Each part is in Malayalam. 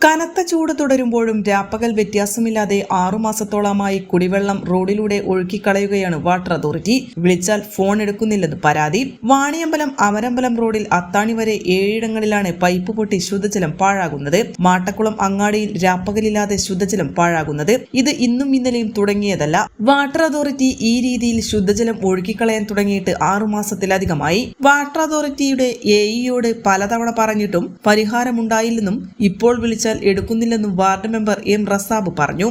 കനത്ത ചൂട് തുടരുമ്പോഴും രാപ്പകൽ വ്യത്യാസമില്ലാതെ ആറുമാസത്തോളമായി കുടിവെള്ളം റോഡിലൂടെ ഒഴുക്കിക്കളയുകയാണ് വാട്ടർ അതോറിറ്റി. വിളിച്ചാൽ ഫോൺ എടുക്കുന്നില്ലെന്ന് പരാതി. വാണിയമ്പലം അമരമ്പലം റോഡിൽ അത്താണി വരെ ഏഴിടങ്ങളിലാണ് പൈപ്പ് പൊട്ടി ശുദ്ധജലം പാഴാകുന്നത്. മാട്ടക്കുളം അങ്ങാടിയിൽ രാപ്പകലില്ലാതെ ശുദ്ധജലം പാഴാകുന്നത്. ഇത് ഇന്നും ഇന്നലെയും തുടങ്ങിയതല്ല. വാട്ടർ അതോറിറ്റി ഈ രീതിയിൽ ശുദ്ധജലം ഒഴുക്കിക്കളയാൻ തുടങ്ങിയിട്ട് ആറുമാസത്തിലധികമായി വാട്ടർ അതോറിറ്റിയുടെ എഇയോട് പലതവണ പറഞ്ഞിട്ടും പരിഹാരമുണ്ടായില്ലെന്നും ഇപ്പോൾ വിളിച്ചാൽ എടുക്കുന്നില്ലെന്നും വാർഡ് മെമ്പർ എം റസാബ് പറഞ്ഞു.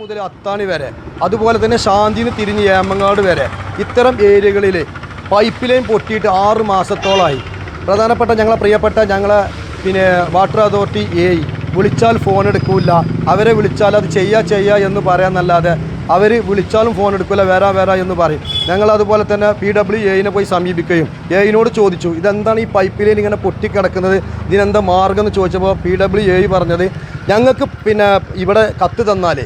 മുതൽ അത്താണി വരെ അതുപോലെ തന്നെ ശാന്തിന് തിരിഞ്ഞ് ഏമങ്ങാട് വരെ ഇത്തരം ഏരിയകളിൽ പൈപ്പ് ലൈൻ പൊട്ടിയിട്ട് ആറ് മാസത്തോളമായി പ്രധാനപ്പെട്ട ഞങ്ങളെ പ്രിയപ്പെട്ട ഞങ്ങളെ പിന്നെ വാട്ടർ അതോറിറ്റി എ വിളിച്ചാൽ ഫോൺ എടുക്കില്ല അവരെ വിളിച്ചാൽ അത് ചെയ്യാ ചെയ്യാ എന്ന് പറയാന്നല്ലാതെ അവർ വിളിച്ചാലും ഫോൺ എടുക്കില്ല വരാ വരാ എന്ന് പറയും. ഞങ്ങൾ അതുപോലെ തന്നെ പി ഡബ്ല്യു എയിനെ പോയി സമീപിക്കുകയും എയിനോട് ചോദിച്ചു ഇതെന്താണ് ഈ പൈപ്പ് ലൈൻ ഇങ്ങനെ പൊട്ടിക്കിടക്കുന്നത്? ഇതിനെന്താ മാർഗം? എന്ന് ചോദിച്ചപ്പോൾ പി ഡബ്ല്യു എ പറഞ്ഞത് ഞങ്ങൾക്ക് പിന്നെ ഇവിടെ കത്ത് തന്നാൽ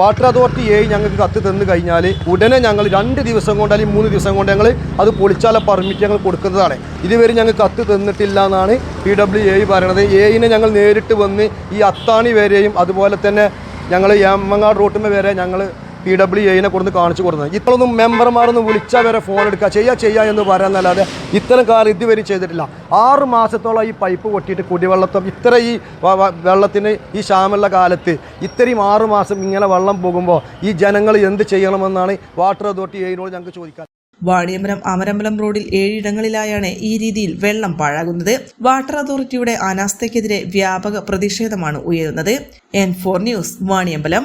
വാട്ടർ അതോറിറ്റി എ ഞങ്ങൾക്ക് കത്ത് തന്നു കഴിഞ്ഞാൽ ഉടനെ ഞങ്ങൾ രണ്ട് ദിവസം കൊണ്ട് അല്ലെങ്കിൽ മൂന്ന് ദിവസം കൊണ്ട് ഞങ്ങൾ അത് പൊളിച്ചാല പെർമിറ്റ് ഞങ്ങൾ കൊടുക്കുന്നതാണ്. ഇതുവരെ ഞങ്ങൾ കത്ത് തന്നിട്ടില്ല എന്നാണ് പി ഡബ്ല്യു എ പറയണത്. എയിനെ ഞങ്ങൾ നേരിട്ട് വന്ന് ഈ അത്താണി വരെയും അതുപോലെ തന്നെ ഞങ്ങൾ എമ്മങ്ങാട് റോട്ടിൽ വരെ ഞങ്ങൾ പി ഡബ്ല്യു എയിനെ കൊടുത്ത് കാണിച്ചു കൊടുക്കുന്നത് ഇത്രയൊന്നും മെമ്പർമാരൊന്നും വിളിച്ചാൽ വരെ ഫോൺ എടുക്കുക ചെയ്യുക ചെയ്യുക എന്ന് പറയാന്നല്ലാതെ ഇത്തരം കാലം ഇതുവരെ ചെയ്തിട്ടില്ല. ആറ് മാസത്തോളം ഈ പൈപ്പ് പൊട്ടിയിട്ട് കുടിവെള്ളത്തും ഇത്ര ഈ വെള്ളത്തിന് ഈ ക്ഷാമുള്ള കാലത്ത് ഇത്രയും ആറ് മാസം ഇങ്ങനെ വെള്ളം പോകുമ്പോൾ ഈ ജനങ്ങൾ എന്ത് ചെയ്യണമെന്നാണ് വാട്ടർ അതോറിറ്റി എയിനോട് ഞങ്ങൾക്ക് ചോദിക്കാൻ. വാണിയമ്പലം അമരമ്പലം റോഡിൽ ഏഴിടങ്ങളിലായാണ് ഈ രീതിയിൽ വെള്ളം പാഴാകുന്നത്. വാട്ടർ അതോറിറ്റിയുടെ അനാസ്ഥയ്ക്കെതിരെ വ്യാപക പ്രതിഷേധമാണ് ഉയരുന്നത്. N four news Vaniyambalam.